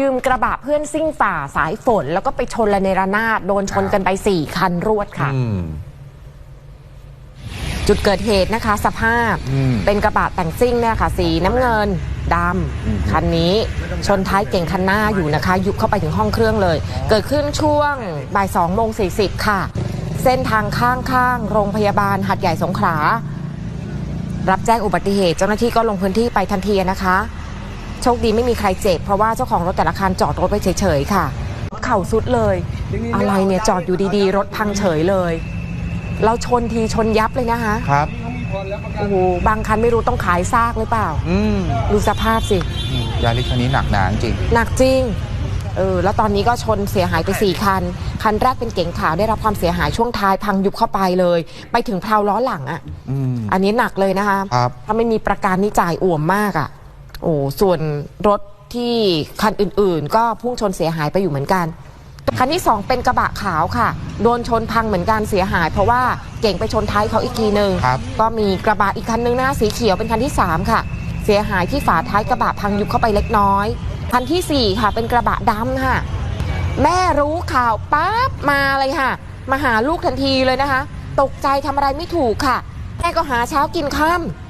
ยืมกระบะเพื่อนซิ่งฝ่าสายฝน แล้วก็ไปชนระเนระนาดโดนชนกันไป 4 คันรวดค่ะอืมจุดเกิดเหตุนะคะ สภาพอืมเป็นกระบะแต่งซิ่งเนี่ยค่ะ สีน้ำเงินดอืมำคันนี้ชนท้ายเก่งคันหน้าอยู่นะคะ ยุบเข้าไปถึงห้องเครื่องเลย เกิดขึ้นช่วงบ่าย2โมง40ค่ะ เส้นทางข้างๆโรงพยาบาลหัดใหญ่สงขลารับแจ้งอุบัติเหตุเจ้าหน้าที่ก็ลงพื้นที่ไปทันทีนะคะ โชคดีไม่มีใครเจ็บเพราะว่าเจ้าของรถแต่ละคันจอดรถไว้เฉยๆค่ะ เข่าสุดเลย อะไรเนี่ยจอดอยู่ดีๆ รถพังเฉยเลย เราชนทีชนยับเลยนะคะครับโอ้โหบางคันไม่รู้ต้องขายซากหรือเปล่า อืมดูสภาพสิยาริสคันนี้หนักหนาจริงหนักจริงเออแล้วตอนนี้ก็ชนเสียหายไป 4 คัน คันแรกเป็นเก๋งขาวได้รับความเสียหายช่วงท้ายพังยุบเข้าไปเลย ไปถึงเพลาล้อหลังอะ่ะอืมอันนี้หนักเลยนะคะครับถ้าไม่มีประกันนี่จ่ายอ่วมมากอะ่ะ โอ้ส่วนรถที่คันอื่นๆ ก็พุ่งชนเสียหายไปอยู่เหมือนกัน คันที่ 2 เป็นกระบะขาวค่ะ โดนชนพังเหมือนกันเสียหาย เพราะว่าเก่งไปชนท้ายเขาอีกทีหนึ่งครับ ก็มีกระบะอีกคันนึงหน้าสีเขียวเป็นคันที่ 3 ค่ะ เสียหายที่ฝาท้ายกระบะพังยุบเข้าไปเล็กน้อย คันทีสี่4 ค่ะ เป็นกระบะดำค่ะ แม่รู้ข่าวปั๊บมาเลยค่ะ มาหาลูกทันทีเลยนะคะ ตกใจทำอะไรไม่ถูกค่ะ แม่ก็หาเช้ากินค่ำ